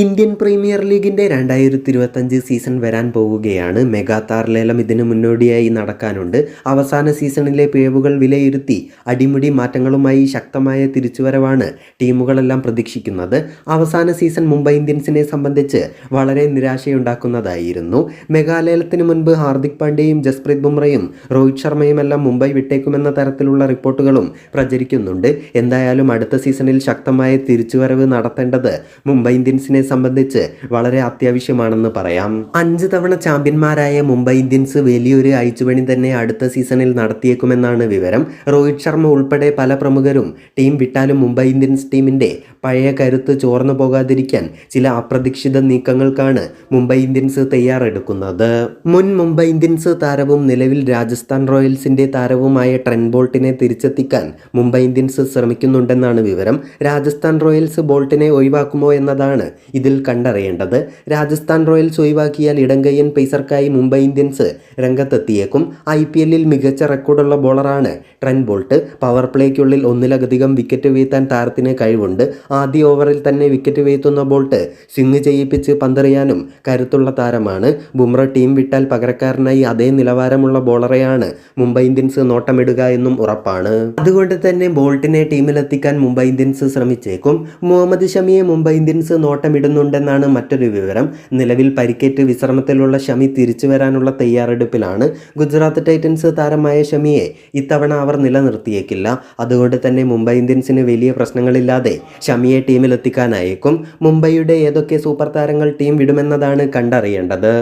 Indian premier ലീഗിന്റെ രണ്ടായിരത്തി ഇരുപത്തഞ്ച് സീസൺ വരാൻ പോവുകയാണ്. മെഗാ താരലേലം ഇതിന് മുന്നോടിയായി നടക്കാനുണ്ട്. അവസാന സീസണിലെ പിഴവുകൾ വിലയിരുത്തി അടിമുടി മാറ്റങ്ങളുമായി ശക്തമായ തിരിച്ചുവരവാണ് ടീമുകളെല്ലാം പ്രതീക്ഷിക്കുന്നത്. അവസാന സീസൺ മുംബൈ ഇന്ത്യൻസിനെ സംബന്ധിച്ച് വളരെ നിരാശയുണ്ടാക്കുന്നതായിരുന്നു. മെഗാലേലത്തിന് മുൻപ് ഹാർദിക് പാണ്ഡ്യയും ജസ്പ്രീത് ബുംറയും രോഹിത് ശർമ്മയും എല്ലാം മുംബൈ വിട്ടേക്കുമെന്ന തരത്തിലുള്ള റിപ്പോർട്ടുകളും പ്രചരിക്കുന്നുണ്ട്. എന്തായാലും അടുത്ത സീസണിൽ ശക്തമായ തിരിച്ചുവരവ് നടത്തേണ്ടത് മുംബൈ ഇന്ത്യൻസിനെ സംബന്ധിച്ച് വളരെ അത്യാവശ്യമാണെന്ന് പറയാം. അഞ്ച് തവണ ചാമ്പ്യന്മാരായ മുംബൈ ഇന്ത്യൻസ് വലിയൊരു അയച്ചുപണി തന്നെ അടുത്ത സീസണിൽ നടത്തിയേക്കുമെന്നാണ് വിവരം. രോഹിത് ശർമ്മ ഉൾപ്പെടെ പല പ്രമുഖരും ടീം വിട്ടാലും മുംബൈ ഇന്ത്യൻസ് ടീമിന്റെ പഴയ കരുത്ത് ചോർന്നു പോകാതിരിക്കാൻ ചില അപ്രതീക്ഷിത നീക്കങ്ങൾക്കാണ് മുംബൈ ഇന്ത്യൻസ് തയ്യാറെടുക്കുന്നത്. മുൻ മുംബൈ ഇന്ത്യൻസ് താരവും നിലവിൽ രാജസ്ഥാൻ റോയൽസിന്റെ താരവുമായ ട്രെൻ ബോൾട്ടിനെ തിരിച്ചെത്തിക്കാൻ മുംബൈ ഇന്ത്യൻസ് ശ്രമിക്കുന്നുണ്ടെന്നാണ് വിവരം. രാജസ്ഥാൻ റോയൽസ് ബോൾട്ടിനെ ഒഴിവാക്കുമോ എന്നതാണ് ഇതിൽ കണ്ടറിയേണ്ടത്. രാജസ്ഥാൻ റോയൽസ് ഒഴിവാക്കിയാൽ ഇടങ്കയ്യൻ പേസർക്കായി മുംബൈ ഇന്ത്യൻസ് രംഗത്തെത്തിയേക്കും. ഐ പി എല്ലിൽ മികച്ച റെക്കോർഡുള്ള ബോളറാണ് ട്രെൻ ബോൾട്ട്. പവർ പ്ലേക്കുള്ളിൽ ഒന്നിലധികം വിക്കറ്റ് വീഴ്ത്താൻ താരത്തിന് കഴിവുണ്ട്. ആദ്യ ഓവറിൽ തന്നെ വിക്കറ്റ് വീഴ്ത്തുന്ന ബോൾട്ട് സ്വിങ് ചെയ്യിപ്പിച്ച് പന്തെറിയാനും കരുത്തുള്ള താരമാണ്. ബുംറ ടീം വിട്ടാൽ പകരക്കാരനായി അതേ നിലവാരമുള്ള ബോളറെയാണ് മുംബൈ ഇന്ത്യൻസ് നോട്ടമിടുക എന്നും ഉറപ്പാണ്. അതുകൊണ്ട് തന്നെ ബോൾട്ടിനെ ടീമിലെത്തിക്കാൻ മുംബൈ ഇന്ത്യൻസ് ശ്രമിച്ചേക്കും. മുഹമ്മദ് ഷമിയെ മുംബൈ ഇന്ത്യൻസ് നോട്ടമിടുന്നുണ്ടെന്നാണ് മറ്റൊരു വിവരം. നിലവിൽ പരിക്കേറ്റ് വിശ്രമത്തിലുള്ള ഷമി തിരിച്ചു വരാനുള്ള തയ്യാറെടുപ്പിലാണ്. ഗുജറാത്ത് ടൈറ്റൻസ് താരമായ ഷമിയെ ഇത്തവണ അവർ നിലനിർത്തിയേക്കില്ല. അതുകൊണ്ട് തന്നെ മുംബൈ ഇന്ത്യൻസിന് വലിയ പ്രശ്നങ്ങളില്ലാതെ ഷമിയെ ടീമിലെത്തിക്കാനായേക്കും. മുംബൈയുടെ ഏതൊക്കെ സൂപ്പർ താരങ്ങൾ ടീം വിടുമെന്നതാണ് കണ്ടറിയേണ്ടത്.